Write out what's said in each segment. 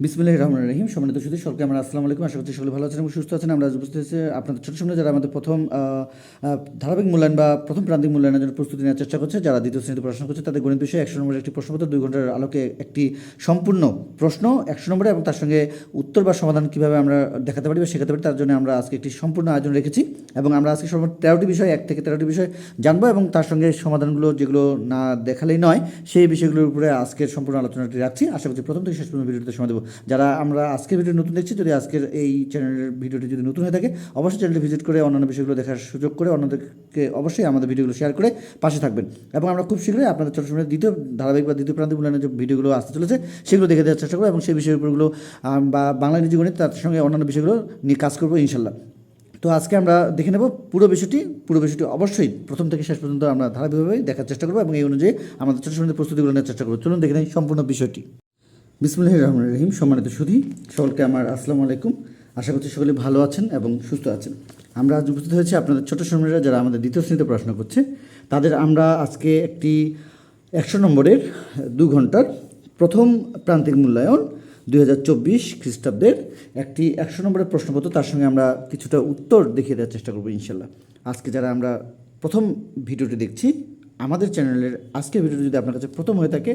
বিসমিল্লাহ রহমান রহিম। সম্মানিত সুদী সকলকে আমরা আসসালামু আলাইকুম। আশা করছি সকলে ভালো আছেন এবং সুস্থ আছেন। আমরা উপস্থিত হয়েছে আপনাদের ছোট সামনে যারা আমাদের প্রথম ধারাবাহিক মূল্যায়ন বা প্রথম প্রান্তিক মূল্যায়নের জন্য প্রস্তুতি নেওয়ার চেষ্টা করছে, যারা দ্বিতীয় শ্রেণীতে পড়াশোনা করছে, তাদের গণিত বিষয়ে একশো নম্বরের একটি প্রশ্নপত্র দুই ঘণ্টার আলোকে একটি সম্পূর্ণ প্রশ্ন, একশো নম্বরে এবং তার সঙ্গে উত্তর বা সমাধান কীভাবে আমরা দেখাতে পারি বা শেখাতে পারি, তার জন্য আমরা আজকে একটি সম্পূর্ণ আয়োজন রেখেছি এবং আমরা আজকে সর্ব তেরোটি বিষয়, এক থেকে তেরোটি বিষয় জানব এবং তার সঙ্গে সমাধানগুলো যেগুলো না দেখালেই নয়, সেই বিষয়গুলোর উপরে আজকের সম্পূর্ণ আলোচনাটি রাখছি। আশা করছি প্রথম থেকে শেষ পর্যন্ত ভিডিওতে সময় দেবো। যারা আমরা আজকের ভিডিও নতুন দেখছি, যদি আজকের এই চ্যানেলের ভিডিওটি যদি নতুন হয়ে থাকে, অবশ্যই চ্যানেলটি ভিজিট করে অন্যান্য বিষয়গুলো দেখার সুযোগ করে অন্যদেরকে অবশ্যই আমাদের ভিডিওগুলো শেয়ার করে পাশে থাকবেন। এবং আমরা খুব শীঘ্রই আপনাদের ছোটো সময় দ্বিতীয় ধারাবাহিক বা দ্বিতীয় প্রান্তিক মূল্যায়নের যে ভিডিওগুলো আসতে চলেছে, সেগুলো দেখে দেওয়ার চেষ্টা করব এবং সেই বিষয়ের উপরগুলো বা বাংলা ইংরেজি গণিত, তার সঙ্গে অন্যান্য বিষয়গুলো নিয়ে কাজ করব ইনশাল্লাহ। তো আজকে আমরা দেখে নেব পুরো বিষয়টি। পুরো বিষয়টি অবশ্যই প্রথম থেকে শেষ পর্যন্ত আমরা ধারাবাহিকভাবে দেখার চেষ্টা করব এবং এই অনুযায়ী আমাদের ছোটো সময় প্রস্তুতিগুলো নেওয়ার চেষ্টা করব। চলুন দেখে নেই সম্পূর্ণ বিষয়টি। বিসমুল্লাহ রহমান রহিম, সম্মানিত সুধী, সকলকে আমার আসসালামু আলাইকুম। আশা করছি সকলে ভালো আছেন এবং সুস্থ আছেন। আমরা আজ উপস্থিত হয়েছি আপনাদের ছোটো সময়রা যারা আমাদের দ্বিতীয় শ্রেণীতে পড়াশোনা করছে। তাদের আমরা আজকে একটি একশো নম্বরের দু ঘণ্টার প্রথম প্রান্তিক মূল্যায়ন দুই হাজার চব্বিশ খ্রিস্টাব্দের একটি একশো নম্বরের প্রশ্নপত্র। তার সঙ্গে আমরা কিছুটা উত্তর দেখিয়ে দেওয়ার চেষ্টা করব ইনশাল্লাহ। আজকে যারা আমরা প্রথম ভিডিওটি দেখছি আমাদের চ্যানেলের আজকে ভিডিও যদি আপনার কাছে প্রথম হয়ে থাকে,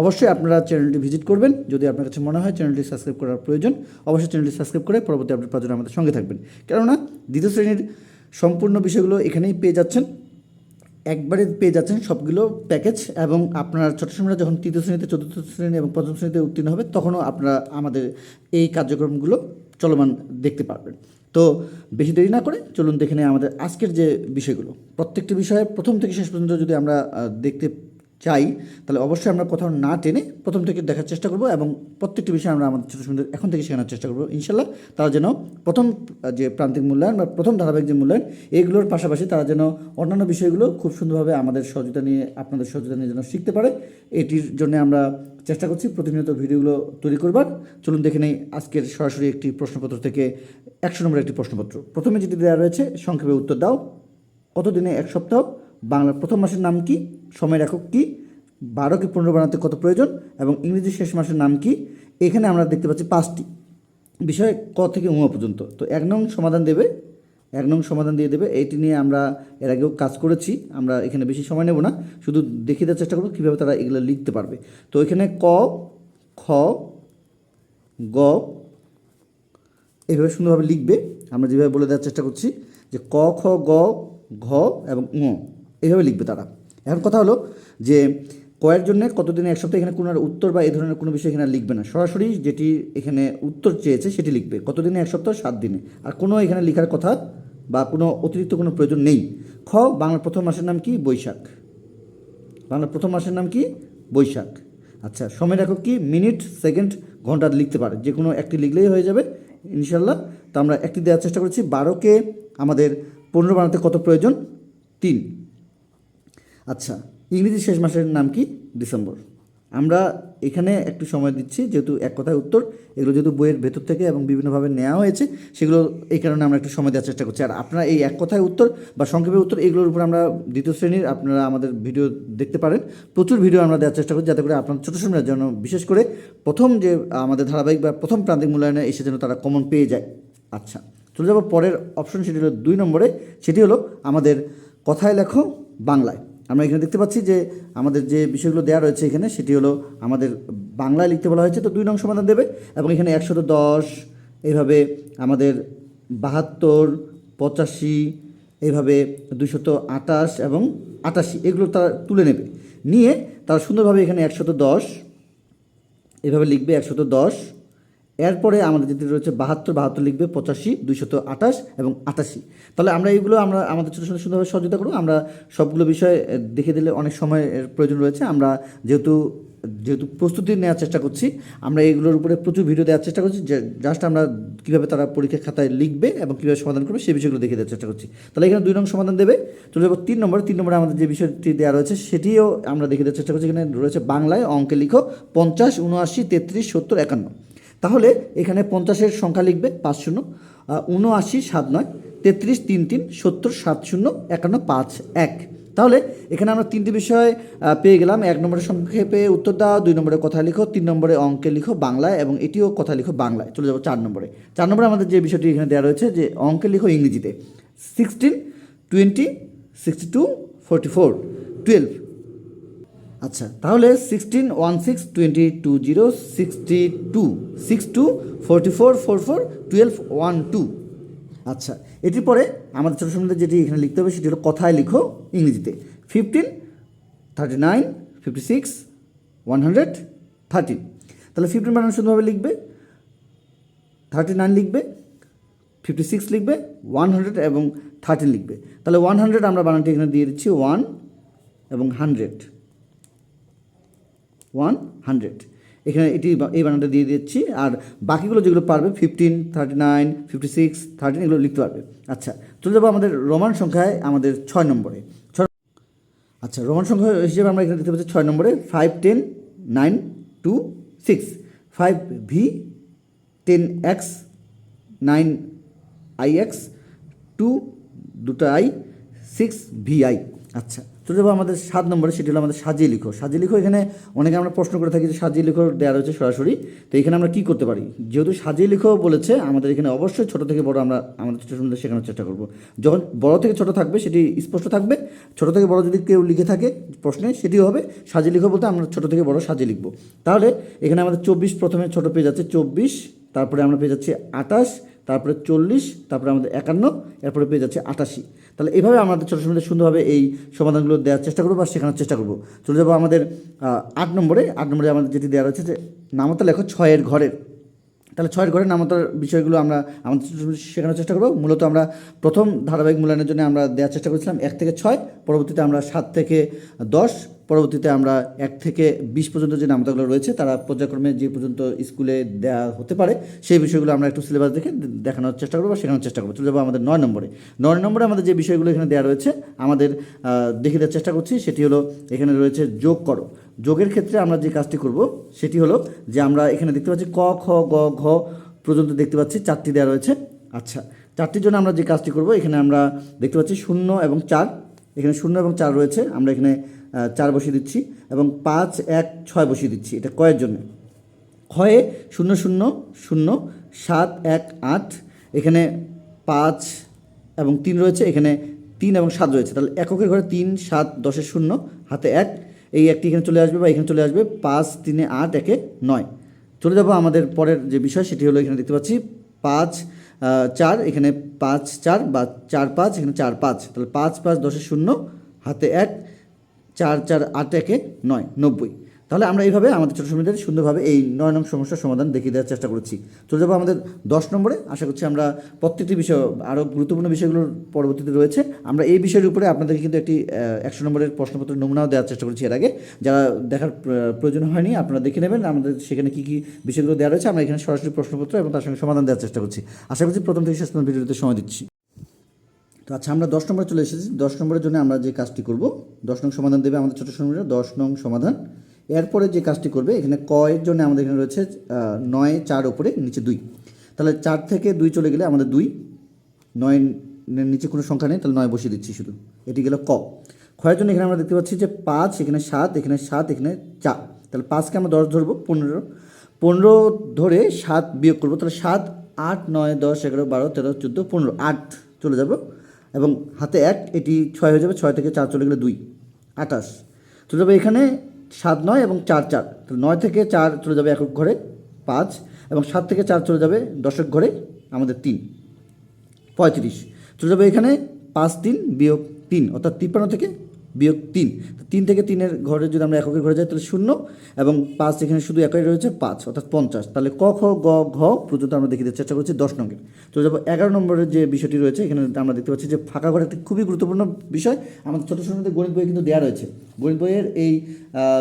অবশ্যই আপনারা চ্যানেলটি ভিজিট করবেন। যদি আপনার কাছে মনে হয় চ্যানেলটি সাবস্ক্রাইব করার প্রয়োজন, অবশ্যই চ্যানেলটি সাবস্ক্রাইব করে পরবর্তী আপডেট পাওয়ার জন্য আমাদের সঙ্গে থাকবেন। কেননা, দ্বিতীয় শ্রেণির সম্পূর্ণ বিষয়গুলো এখানেই পেয়ে যাচ্ছেন। একবারে পেয়ে যাচ্ছেন সবগুলো প্যাকেজ এবং আপনার ছোটো সময়রা যখন তৃতীয় শ্রেণীতে, চতুর্থ শ্রেণি এবং পঞ্চম শ্রেণীতে উত্তীর্ণ হবে, তখনও আপনারা আমাদের এই কার্যক্রমগুলো চলমান দেখতে পারবেন। তো বেশি দেরি না করে চলুন দেখে নেই আমাদের আজকের যে বিষয়গুলো। প্রত্যেকটি বিষয়ে প্রথম থেকে শেষ পর্যন্ত যদি আমরা দেখতে চাই, তাহলে অবশ্যই আমরা কোথাও না টেনে প্রথম থেকে দেখার চেষ্টা করব এবং প্রত্যেকটি বিষয় আমরা আমাদের ছোটো সুন্দর এখন থেকে শেখানোর চেষ্টা করব ইনশাল্লাহ তারা যেন প্রথম যে প্রান্তিক মূল্যায়ন বা প্রথম ধারাবাহিক যে মূল্যায়ন এইগুলোর পাশাপাশি তারা যেন অন্যান্য বিষয়গুলো খুব সুন্দরভাবে আমাদের সহযোগিতা নিয়ে, আপনাদের সহযোগিতা নিয়ে যেন শিখতে পারে, এটির জন্য আমরা চেষ্টা করছি প্রতিনিয়ত ভিডিওগুলো তৈরি করবার। চলুন দেখে নেই আজকের সরাসরি একটি প্রশ্নপত্র থেকে একশো নম্বরের একটি প্রশ্নপত্র। প্রথমে যেটি দেওয়া রয়েছে, সংক্ষেপে উত্তর দাও। কত দিনে এক সপ্তাহ? বাংলার প্রথম মাসের নাম কি? সময় একক কি? বারোকে পনেরো বানাতে কত প্রয়োজন? এবং ইংরেজি শেষ মাসের নাম কি? এখানে আমরা দেখতে পাচ্ছি পাঁচটি। বিষয় ক থেকে উমা পর্যন্ত। তো এক নং সমাধান দেবে এক নং সমাধান দিয়ে দেবে। এইটি নিয়ে আমরা এর আগেও কাজ করেছি। আমরা এখানে বেশি সময় নেব না। শুধু দেখিয়ে দেওয়ার চেষ্টা করব কীভাবে তারা এগুলো লিখতে পারবে। তো এখানে ক, খ, গ এইভাবে সুন্দরভাবে লিখবে। আমরা যেভাবে বলে দেওয়ার চেষ্টা করছি যে ক, খ, গ, ঘ এবং ঙ এইভাবে লিখবে তারা। এখন কথা হলো যে কয়ের জন্য কতদিনে এক সপ্তাহে এখানে কোনো উত্তর বা এই ধরনের কোনো বিষয় এখানে লিখবে না। সরাসরি যেটি এখানে উত্তর চেয়েছে সেটি লিখবে। কতদিনে? এক সপ্তাহ, সাত দিনে। আর কোনো এখানে লেখার কথা বা কোনো অতিরিক্ত কোনো প্রয়োজন নেই। খ, বাংলার প্রথম মাসের নাম কি? বৈশাখ। বাংলার প্রথম মাসের নাম কি? বৈশাখ। আচ্ছা সময় রাখো কি? মিনিট, সেকেন্ড, ঘণ্টা লিখতে পারে। যে কোনো একটি লিখলেই হয়ে যাবে ইনশাল্লাহ তো আমরা একটি দেওয়ার চেষ্টা করছি। বারোকে আমাদের পনেরো বানাতে কত প্রয়োজন? তিন। আচ্ছা ইংরেজি শেষ মাসের নাম কি? ডিসেম্বর। আমরা এখানে একটু সময় দিচ্ছি, যেহেতু এক কথায় উত্তর। এগুলো যেহেতু বইয়ের ভেতর থেকে এবং বিভিন্নভাবে নেওয়া হয়েছে, সেগুলো এই কারণে আমরা একটু সময় দেওয়ার চেষ্টা করছি। আর আপনারা এই এক কথায় উত্তর বা সংক্ষেপে উত্তর, এগুলোর উপর আমরা দ্বিতীয় শ্রেণির আপনারা আমাদের ভিডিও দেখতে পারেন। প্রচুর ভিডিও আমরা দেওয়ার চেষ্টা করছি, যাতে করে আপনার ছোটো সময়ের জন্য বিশেষ করে প্রথম যে আমাদের ধারাবাহিক বা প্রথম প্রান্তিক মূল্যায়নে এসে যেন তারা কমন পেয়ে যায়। আচ্ছা চলে যাব পরের অপশন, সেটি হলো দুই নম্বরে। সেটি হলো আমাদের কথায় লেখো বাংলায়। আমরা এখানে দেখতে পাচ্ছি যে আমাদের যে বিষয়গুলো দেওয়া রয়েছে এখানে, সেটি হলো আমাদের বাংলায় লিখতে বলা হয়েছে, তো দুই নং সমাধান দেবে। এবং এখানে একশত দশ, এইভাবে আমাদের বাহাত্তর, পঁচাশি, এইভাবে দুশত আটাশ এবং আটাশি, এগুলো তারা তুলে নেবে। নিয়ে তারা সুন্দরভাবে এখানে একশত দশ এভাবে লিখবে একশত দশ। এরপরে আমাদের যেটি রয়েছে বাহাত্তর বাহাত্তর লিখবে পঁচাশি, দুইশত আঠাশ এবং আটাশি। তাহলে আমরা এইগুলো আমরা আমাদের ছোটো ছোটো সুন্দরভাবে সহযোগিতা করব। আমরা সবগুলো বিষয় দেখে দিলে অনেক সময়ের প্রয়োজন রয়েছে। আমরা যেহেতু যেহেতু প্রস্তুতি নেওয়ার চেষ্টা করছি, আমরা এইগুলোর উপরে প্রচুর ভিডিও দেওয়ার চেষ্টা করছি। যে জাস্ট আমরা কীভাবে তারা পরীক্ষা খাতায় লিখবে এবং কীভাবে সমাধান করবে সেই বিষয়গুলো দেখে দেওয়ার চেষ্টা করছি। তাহলে এখানে দুই নং সমাধান দেবে। চলে যাব তিন নম্বর। তিন নম্বরে আমাদের যে বিষয়টি দেওয়া রয়েছে সেটিও আমরা দেখে দেওয়ার চেষ্টা করছি। এখানে রয়েছে বাংলায় অঙ্কে লিখো পঞ্চাশ, উনআশি, তেত্রিশ, সত্তর, একান্ন। তাহলে এখানে পঞ্চাশের সংখ্যা লিখবে পাঁচ শূন্য উনআশি সাত নয়, তেত্রিশ তিন তিন, সত্তর সাত শূন্য, একান্ন পাঁচ এক। তাহলে এখানে আমরা তিনটি বিষয় পেয়ে গেলাম। এক নম্বরে সংক্ষেপে উত্তর দাও, দুই নম্বরে কথা লিখো, তিন নম্বরে অঙ্কে লিখো বাংলায় এবং এটিও কথা লিখো বাংলায়। চলে যাব চার নম্বরে। চার নম্বরে আমাদের যে বিষয়টি এখানে দেওয়া রয়েছে যে অঙ্কে লিখো ইংরেজিতে। Sixteen twenty sixty two forty four twelve আচ্ছা তাহলে sixteen one six twenty two zero sixty two six two forty four four four twelve one two আচ্ছা এটির পরে আমাদের ছোটো সম্বন্ধে যেটি এখানে লিখতে হবে সেটি হলো কথায় লিখো ইংরেজিতে। Fifteen thirty nine fifty six one hundred thirteen তাহলে ফিফটিন বানানো শুধুভাবে লিখবে থার্টি নাইন লিখবে ফিফটি সিক্স লিখবে ওয়ান হান্ড্রেড এবং থার্টিন লিখবে। তাহলে ওয়ান হান্ড্রেড আমরা বানানটি এখানে দিয়ে দিচ্ছি ওয়ান এবং হান্ড্রেড ওয়ান হান্ড্রেড এখানে এটি এই বানানটা দিয়ে দিচ্ছি, আর বাকিগুলো যেগুলো পারবে fifteen thirty nine fifty six thirteen এগুলো লিখতে পারবে। আচ্ছা চলে যাব আমাদের রোমান সংখ্যায়, আমাদের ছয় নম্বরে। আচ্ছা রোমান সংখ্যা হিসেবে আমরা এখানে দেখতে পাচ্ছি ছয় নম্বরে five ten nine two six five V ten X nine I X two দুটো আই সিক্স ভি আই আচ্ছা চলে যাব আমাদের সাত নম্বরে, সেটি হলো আমাদের সাজিয়ে লিখো। সাজিয়ে লিখো, এখানে অনেকে আমরা প্রশ্ন করে থাকি যে সাজিয়ে লিখো দেওয়া রয়েছে সরাসরি। তো এখানে আমরা কী করতে পারি? যেহেতু সাজিয়ে লিখো বলেছে, আমাদের এখানে অবশ্যই ছোটো থেকে বড় আমরা, আমাদের ছোটো সুন্দর শেখানোর চেষ্টা করব। যখন বড় থেকে ছোট থাকবে, সেটি স্পষ্ট থাকবে। ছোট থেকে বড় যদি কেউ লিখে থাকে, প্রশ্নে সেটিও হবে। সাজিয়ে লিখো বলতে আমরা ছোট থেকে বড় সাজিয়ে লিখব। তাহলে এখানে আমাদের চব্বিশ প্রথমে ছোট পেয়ে যাচ্ছে চব্বিশ, তারপরে আমরা পেয়ে যাচ্ছি আঠাশ তারপরে চল্লিশ, তারপরে আমাদের একান্ন, এরপরে পেয়ে যাচ্ছে আটাশি। তাহলে এভাবে আমাদের ছোটো সময় সুন্দরভাবে এই সমাধানগুলো দেওয়ার চেষ্টা করব বা শেখানোর চেষ্টা করব। চলে যাব আমাদের আট নম্বরে। আট নম্বরে আমাদের যেটি দেওয়া রয়েছে যে নামতা লেখো ছয়ের ঘরের। তাহলে ছয়ের ঘরের নামতার বিষয়গুলো আমরা আমাদের শেখানোর চেষ্টা করব। মূলত আমরা প্রথম ধারাবাহিক মূল্যায়নের জন্য আমরা দেওয়ার চেষ্টা করেছিলাম এক থেকে ছয়, পরবর্তীতে আমরা সাত থেকে দশ পরবর্তীতে আমরা এক থেকে বিশ পর্যন্ত যে নামতাগুলো রয়েছে, তারা পর্যায়ক্রমে যে পর্যন্ত স্কুলে দেওয়া হতে পারে, সেই বিষয়গুলো আমরা একটু সিলেবাস দেখে দেখানোর চেষ্টা করব বা শেখানোর চেষ্টা করব। চলে যাব আমাদের নয় নম্বরে। নয় নম্বরে আমাদের যে বিষয়গুলো এখানে দেওয়া রয়েছে, আমাদের দেখে দেওয়ার চেষ্টা করছি, সেটি হলো এখানে রয়েছে যোগ করো। যোগের ক্ষেত্রে আমরা যে কাজটি করব, সেটি হলো যে আমরা এখানে দেখতে পাচ্ছি ক, খ, গ, ঘ পর্যন্ত দেখতে পাচ্ছি, চারটি দেওয়া রয়েছে। আচ্ছা চারটির জন্য আমরা যে কাজটি করব, এখানে আমরা দেখতে পাচ্ছি শূন্য এবং চার। এখানে শূন্য এবং চার রয়েছে, আমরা এখানে চার বসিয়ে দিচ্ছি এবং পাঁচ, এক, ছয় বসিয়ে দিচ্ছি। এটা কয়ের জন্য। ক্ষয়ে শূন্য শূন্য শূন্য, সাত, এক, আট, এখানে পাঁচ এবং তিন রয়েছে, এখানে তিন এবং সাত রয়েছে। তাহলে এককের ঘরে তিন, সাত দশের শূন্য, হাতে এক, এই একটি এখানে চলে আসবে বা এখানে চলে আসবে পাঁচ, তিনে আট, একে নয়। চলে যাব আমাদের পরের যে বিষয়, সেটি হলো এখানে দেখতে পাচ্ছি পাঁচ চার, এখানে পাঁচ, চার বা চার, পাঁচ, এখানে চার, পাঁচ। তাহলে পাঁচ পাঁচ দশের শূন্য, হাতে এক চার চার আট একে নয়, নব্বই। তাহলে আমরা এইভাবে আমাদের ছোটো সময়দের সুন্দরভাবে এই নয় নম্বর সমস্যার সমাধান দেখিয়ে দেওয়ার চেষ্টা করেছি। চলে যাব আমাদের দশ নম্বরে। আশা করছি আমরা প্রত্যেকটি বিষয়, আরও গুরুত্বপূর্ণ বিষয়গুলোর পরবর্তীতে রয়েছে। আমরা এই বিষয়ের উপরে আপনাদেরকে কিন্তু একটি একশো নম্বরের প্রশ্নপত্র নমুনাও দেওয়ার চেষ্টা করেছি এর আগে। যারা দেখার প্রয়োজন হয়নি, আপনারা দেখে নেবেন। আমাদের সেখানে কী কী বিষয়গুলো দেওয়া রয়েছে, আমরা এখানে সরাসরি প্রশ্নপত্র এবং তার সঙ্গে সমাধান দেওয়ার চেষ্টা করছি। আশা করছি প্রথম থেকে শেষ ভিডিওতে সময় দিচ্ছি। তো আচ্ছা আমরা দশ নম্বরে চলে এসেছি। দশ নম্বরের জন্য আমরা যে কাজটি করব, দশ নং সমাধান দেবে আমাদের ছোটো সময়ের দশ নং সমাধান। এরপরে যে কাজটি করবে, এখানে ক এর জন্য আমাদের এখানে রয়েছে নয়, চার ওপরে নিচে দুই। তাহলে চার থেকে দুই চলে গেলে আমাদের দুই। নয় নিচে কোনো সংখ্যা নেই, তাহলে নয় বসিয়ে দিচ্ছি শুধু। এটি গেল ক। ক্ষয়ের জন্য এখানে আমরা দেখতে পাচ্ছি যে পাঁচ, এখানে সাত এখানে সাত, এখানে চার। তাহলে পাঁচকে আমরা দশ ধরবো, পনেরো। পনেরো ধরে সাত বিয়োগ করব, তাহলে সাত, আট, নয়, দশ, এগারো, বারো, তেরো, চোদ্দ, পনেরো। আট চলে যাব। এবং হাতে এক, এটি ছয় হয়ে যাবে, ছয় থেকে চার চলে গেলে দুই। আঠাশ। চলে যাবে এখানে সাত নয় এবং চার চার। তাহলে নয় থেকে চার চলে যাবে একক ঘরে পাঁচ এবং সাত থেকে চার চলে যাবে দশক ঘরে আমাদের তিন। পঁয়ত্রিশ। চলে যাবে এখানে পাঁচ তিন বিয়োগ তিন, অর্থাৎ তিপ্পান্ন থেকে বিয়োগ তিন। তিন থেকে তিনের ঘরে যদি আমরা এককের ঘরে যাই, তাহলে শূন্য এবং পাঁচ এখানে শুধু একই রয়েছে পাঁচ, অর্থাৎ পঞ্চাশ। তাহলে ক, খ, গ, ঘ পর্যন্ত আমরা দেখে দেওয়ার চেষ্টা করছি দশ নম্বরের তো যাব এগারো নম্বরের যে বিষয়টি রয়েছে, এখানে আমরা দেখতে পাচ্ছি যে ফাঁকা ঘর একটি খুবই গুরুত্বপূর্ণ বিষয়। আমাদের ছোটো সময় গণিত বই কিন্তু দেওয়া রয়েছে। গণিত বইয়ের এই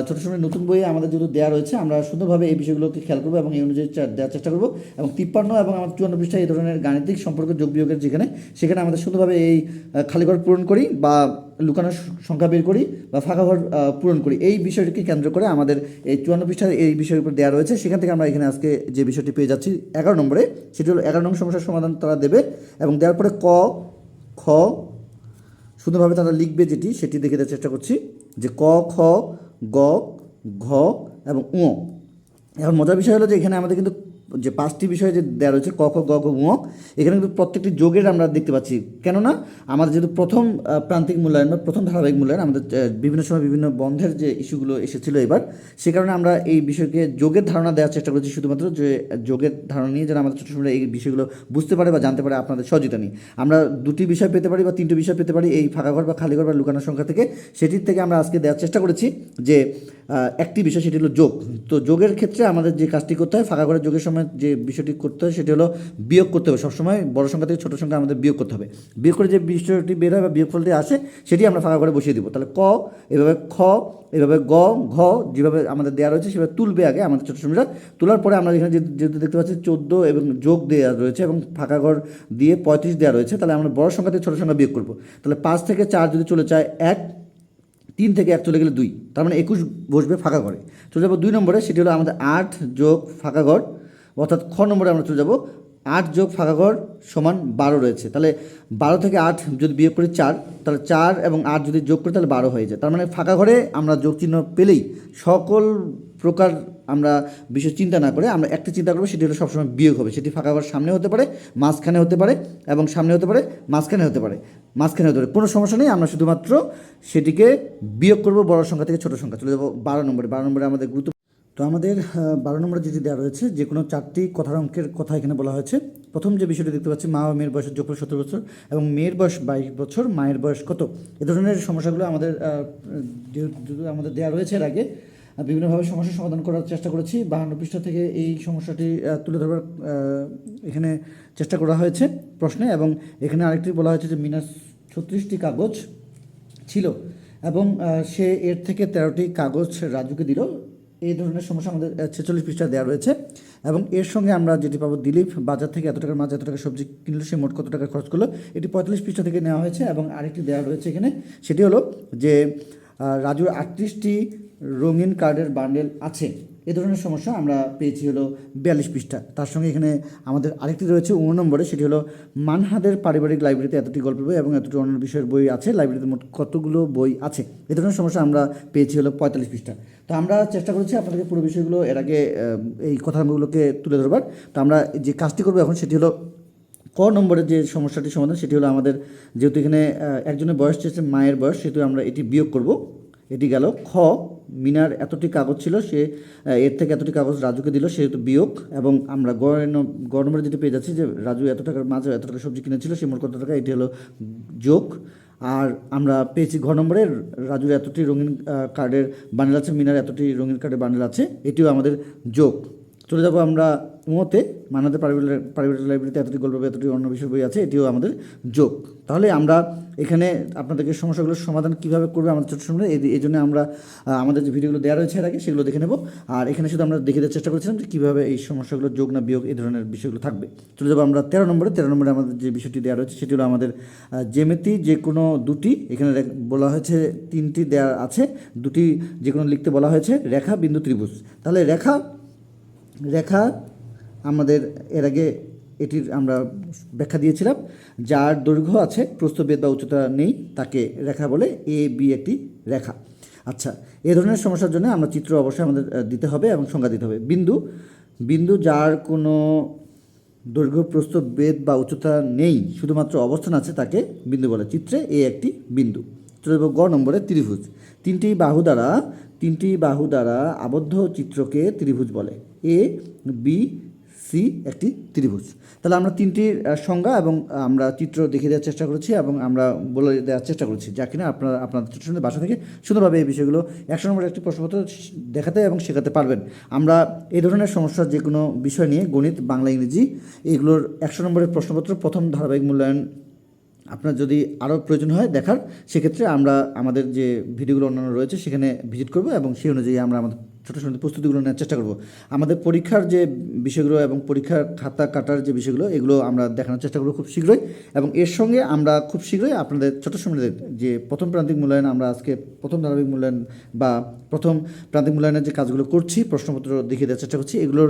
ছোটো সময় নতুন বইয়ে আমাদের যেহেতু দেওয়া রয়েছে, আমরা সুন্দরভাবে এই বিষয়গুলোকে খেয়াল করব এবং এই অনুযায়ী দেওয়ার চেষ্টা করব। এবং তিপ্পান্ন এবং আমার চুয়ান্ন পৃষ্ঠায় এই ধরনের গাণিতিক সম্পর্ক যোগ বিয়োগের যেখানে, সেখানে আমাদের সুন্দরভাবে এই খালি ঘর পূরণ করি বা লুকানো স- সংখ্যা বের করি বা ফাঁকা ঘর পূরণ করি। এই বিষয়টিকে কেন্দ্র করে আমাদের এই চুয়ান্ন পৃষ্ঠার এই বিষয়ের উপর দেওয়া রয়েছে। সেখান থেকে আমরা এখানে আজকে যে বিষয়টি পেয়ে যাচ্ছি, এগারো নম্বরে, সেটি হলো এগারো নম্বর সমস্যার সমাধান তারা দেবে এবং দেওয়ার পরে ক, খ সুন্দরভাবে তারা লিখবে যেটি, সেটি দেখে দেওয়ার চেষ্টা করছি যে ক, খ, গ, ঘ এবং উ এখন মজার বিষয় হলো যে এখানে আমাদের কিন্তু যে পাঁচটি বিষয় যে দেওয়া রয়েছে, ক, খ, গ ঘ ঙ, এখানে কিন্তু প্রত্যেকটি যোগের আমরা দেখতে পাচ্ছি। কেননা আমাদের যেহেতু প্রথম প্রান্তিক মূল্যায়ন বা প্রথম ধারাবাহিক মূল্যায়ন, আমাদের বিভিন্ন সময় বিভিন্ন বন্ধের যে ইস্যুগুলো এসেছিল এবার, সে কারণে আমরা এই বিষয়কে যোগের ধারণা দেওয়ার চেষ্টা করেছি, শুধুমাত্র যে যোগের ধারণা নিয়ে যেন আমাদের ছোটো সময় এই বিষয়গুলো বুঝতে পারে বা জানতে পারে আপনাদের সহযোগিতা নিয়ে। আমরা দুটি বিষয় পেতে পারি বা তিনটি বিষয় পেতে পারি, এই ফাঁকা ঘর বা খালি ঘর বা লুকানোর সংখ্যা থেকে। সেটির থেকে আমরা আজকে দেওয়ার চেষ্টা করেছি যে একটি বিষয়, সেটি হলো যোগ। তো যোগের ক্ষেত্রে আমাদের যে কাজটি করতে হয়, ফাঁকা ঘরের যোগের সময় যে বিষয়টি করতে হয় সেটি হলো বিয়োগ করতে হবে। সবসময় বড় সংখ্যা থেকে ছোটো সংখ্যা আমাদের বিয়োগ করতে হবে। বিয়োগ করে যে বিষয়টি বের হয় বা বিয়োগফলটি আসে, সেটি আমরা ফাঁকা ঘরে বসিয়ে দিব। তাহলে ক, এভাবে খ, এভাবে গ, ঘ যেভাবে আমাদের দেওয়া রয়েছে, সেভাবে তুলবে আগে আমাদের ছোটো সময়টা তোলার পরে আমরা এখানে যেহেতু দেখতে পাচ্ছি চোদ্দ এবং যোগ দেওয়া রয়েছে এবং ফাঁকা ঘর দিয়ে পঁয়ত্রিশ দেওয়া রয়েছে, তাহলে আমরা বড় সংখ্যা থেকে ছোটো সংখ্যা বিয়োগ করব। তাহলে পাঁচ থেকে চার যদি চলে যায় এক, তিন থেকে এক চলে গেলে দুই, তার মানে একুশ বসবে ফাঁকা ঘরে। চলে যাব দুই নম্বরে, সেটি হলো আমাদের আট যোগ ফাঁকা ঘর অর্থাৎ খ নম্বরে আমরা চলে যাব। আট যোগ ফাঁকা ঘর সমান বারো রয়েছে। তাহলে বারো থেকে আট যদি বিয়োগ করি চার, তাহলে চার এবং আট যদি যোগ করি তাহলে বারো হয়ে যায়। তার মানে ফাঁকা ঘরে আমরা যোগ চিহ্ন পেলেই সকল প্রকার আমরা বিষয় চিন্তা না করে আমরা একটা চিন্তা করব, সেটি হলো সবসময় বিয়োগ হবে। সেটি ফাঁকা ঘর সামনে হতে পারে, মাঝখানে হতে পারে এবং সামনে হতে পারে, মাঝখানে হতে পারে। মাঝখানে হতে পারে। কোনো সমস্যা নেই, আমরা শুধুমাত্র সেটিকে বিয়োগ করব বড় সংখ্যা থেকে ছোট সংখ্যা। চলে যাব বারো নম্বরে। বারো নম্বরে আমাদের গুরুত্ব তো আমাদের বারো নম্বরে যেটি দেওয়া রয়েছে যে কোনো চারটি কথার অঙ্কের কথা এখানে বলা হয়েছে। প্রথম যে বিষয়টি দেখতে পাচ্ছি মা ও মেয়ের বয়সের যোগফল সতেরো বছর এবং মেয়ের বয়স বাইশ বছর মায়ের বয়স কত? এ ধরনের সমস্যাগুলো আমাদের আমাদের দেওয়া রয়েছে এর আগে বিভিন্নভাবে সমস্যার সমাধান করার চেষ্টা করেছি। বাহান্ন পৃষ্ঠা থেকে এই সমস্যাটি তুলে ধরবার আহ, এখানে চেষ্টা করা হয়েছে প্রশ্নে এবং এখানে আরেকটি বলা হয়েছে যে মিনাস ছত্রিশটি কাগজ ছিল এবং সে এর থেকে তেরোটি কাগজ রাজুকে দিল। এই ধরনের সমস্যা আমাদের ছেচল্লিশ পৃষ্ঠা দেওয়া রয়েছে। এবং এর সঙ্গে আমরা যেটি পাবো দিলীপ, বাজার থেকে এত টাকার মাছ, এত টাকা সবজি কিনলো, সে মোট কত টাকা খরচ করল, এটি পঁয়তাল্লিশ পৃষ্ঠা থেকে নেওয়া হয়েছে এবং আরেকটি দেওয়া রয়েছে এখানে। সেটি হলো যে রাজুর আটত্রিশটি রঙিন কার্ডের বান্ডেল আছে। এ ধরনের সমস্যা আমরা পেয়েছি হলো বিয়াল্লিশ পৃষ্ঠা। তার সঙ্গে এখানে আমাদের আরেকটি রয়েছে উন নম্বরে, সেটি হলো মানহাদের পারিবারিক লাইব্রেরিতে এতটি গল্প বই এবং এতটি অন্য বিষয়ের বই আছে, লাইব্রেরিতে মোট কতগুলো বই আছে? এ ধরনের সমস্যা আমরা পেয়েছি হলো পঁয়তাল্লিশ পৃষ্ঠা। তো আমরা চেষ্টা করেছি আপনাদেরকে পুরো বিষয়গুলো এর আগে এই কথাগুলোকে তুলে ধরবার। তো আমরা যে কাজটি করব এখন সেটি হলো ক নম্বরের যে সমস্যাটি সমাধান, সেটি হলো আমাদের যেহেতু এখানে একজনের বয়স চেয়েছে, মায়ের বয়স, সেহেতু আমরা এটি বিয়োগ করব। এটি গেল খ। মিনার এতটি কাগজ ছিল, সে এর থেকে এতটি কাগজ রাজুকে দিল সেহেতু বিয়োগ, এবং আমরা গড় নম্বরে যেটি পেয়ে যাচ্ছি যে রাজু এত টাকার মাঝে এত টাকা সবজি কিনেছিল, সে মোট কত টাকা, এটি হলো যোগ। আর আমরা পেয়েছি ঘ নম্বরে, রাজুর এতটি রঙিন কার্ডের বান্ডেল আছে, মিনার এতটি রঙিন কার্ডের বান্ডেল আছে, এটিও আমাদের যোগ। চলে যাব আমরা মতে পারিবারিক পারিবারিক লাইব্রেরিতে এতটি গল্প এতটি অন্য বিষয় বই আছে, এটিও আমাদের যোগ। তাহলে আমরা এখানে আপনাদেরকে সমস্যাগুলোর সমাধান কীভাবে করবে আমাদের ছোটো সময় এই এই জন্য আমরা আমাদের যে ভিডিওগুলো দেওয়া রয়েছে এর আগে সেগুলো দেখে নেব। আর এখানে শুধু আমরা দেখে দেওয়ার চেষ্টা করেছিলাম যে কীভাবে এই সমস্যাগুলো যোগ না বিয়োগ এই ধরনের বিষয়গুলো থাকবে। চলে যাব আমরা তেরো নম্বরে তেরো নম্বরে আমাদের যে বিষয়টি দেওয়া রয়েছে সেটি হলো আমাদের জেমেতি যে কোনো দুটি, এখানে বলা হয়েছে তিনটি দেওয়া আছে, দুটি যে কোনো লিখতে বলা হয়েছে, রেখা, বিন্দু, ত্রিভুজ। তাহলে রেখা রেখা আমাদের এর আগে এটির আমরা ব্যাখ্যা দিয়েছিলাম। যার দৈর্ঘ্য আছে প্রস্থবেদ বা উচ্চতা নেই, তাকে রেখা বলে এ বি একটি রেখা। আচ্ছা এ ধরনের সমস্যার জন্য আমরা চিত্র অবশ্যই আমাদের দিতে হবে এবং সংজ্ঞা দিতে হবে। বিন্দু বিন্দু যার কোনো দৈর্ঘ্য প্রস্থ বেদ বা উচ্চতা নেই, শুধুমাত্র অবস্থান আছে তাকে বিন্দু বলে। চিত্রে এ একটি বিন্দু। চলে গ নম্বরে ত্রিভুজ। তিনটি বাহু দ্বারা, তিনটি বাহু দ্বারা আবদ্ধ চিত্রকে ত্রিভুজ বলে। এ বি সি একটি ত্রিভুজ। তাহলে আমরা তিনটির সংজ্ঞা এবং আমরা চিত্র দেখে দেওয়ার চেষ্টা করেছি এবং আমরা বলে দেওয়ার চেষ্টা করেছি যা কিনা আপনারা, আপনাদের ছোটো বাসা থেকে সুন্দরভাবে এই বিষয়গুলো একশো নম্বর একটি প্রশ্নপত্র দেখাতে এবং শেখাতে পারবেন। আমরা এই ধরনের সমস্যার যে কোনো বিষয় নিয়ে গণিত, বাংলা, ইংরেজি এগুলোর একশো নম্বরের প্রশ্নপত্র প্রথম ধারাবাহিক মূল্যায়ন আপনার যদি আরও প্রয়োজন হয় দেখার, সেক্ষেত্রে আমরা আমাদের যে ভিডিওগুলো অন্যান্য রয়েছে সেখানে ভিজিট করব এবং সেই অনুযায়ী আমরা আমাদের ছোটো ছোটো প্রস্তুতিগুলো নেওয়ার চেষ্টা করব। আমাদের পরীক্ষার যে বিষয়গুলো এবং পরীক্ষার খাতা কাটার যে বিষয়গুলো, এগুলো আমরা দেখানোর চেষ্টা করব খুব শীঘ্রই এবং এর সঙ্গে আমরা খুব শীঘ্রই আপনাদের ছোটো সময় যে প্রথম প্রান্তিক মূল্যায়ন, আমরা আজকে প্রথম ধারাবাহিক মূল্যায়ন বা প্রথম প্রান্তিক মূল্যায়নের যে কাজগুলো করছি, প্রশ্নপত্র দেখিয়ে দেওয়ার চেষ্টা করছি, এগুলোর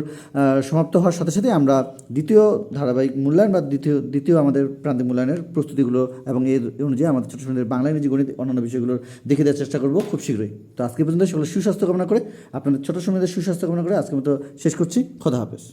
সমাপ্ত হওয়ার সাথে সাথে আমরা দ্বিতীয় ধারাবাহিক মূল্যায়ন বা দ্বিতীয় দ্বিতীয় আমাদের প্রান্তিক মূল্যায়নের প্রস্তুতিগুলো এবং এর অনুযায়ী আমাদের ছোটো ছোটদের বাংলা ইংরেজি গণিত অন্যান্য বিষয়গুলোর দেখিয়ে দেওয়ার চেষ্টা করব খুব শীঘ্রই। তো আজকে পর্যন্ত সকলে সুস্বাস্থ্য কামনা করে আপনাদের ছোটো সময়দের সুস্বাস্থ্য কামনা করে আজকের মতো শেষ করছি। খোদা হাফেজ।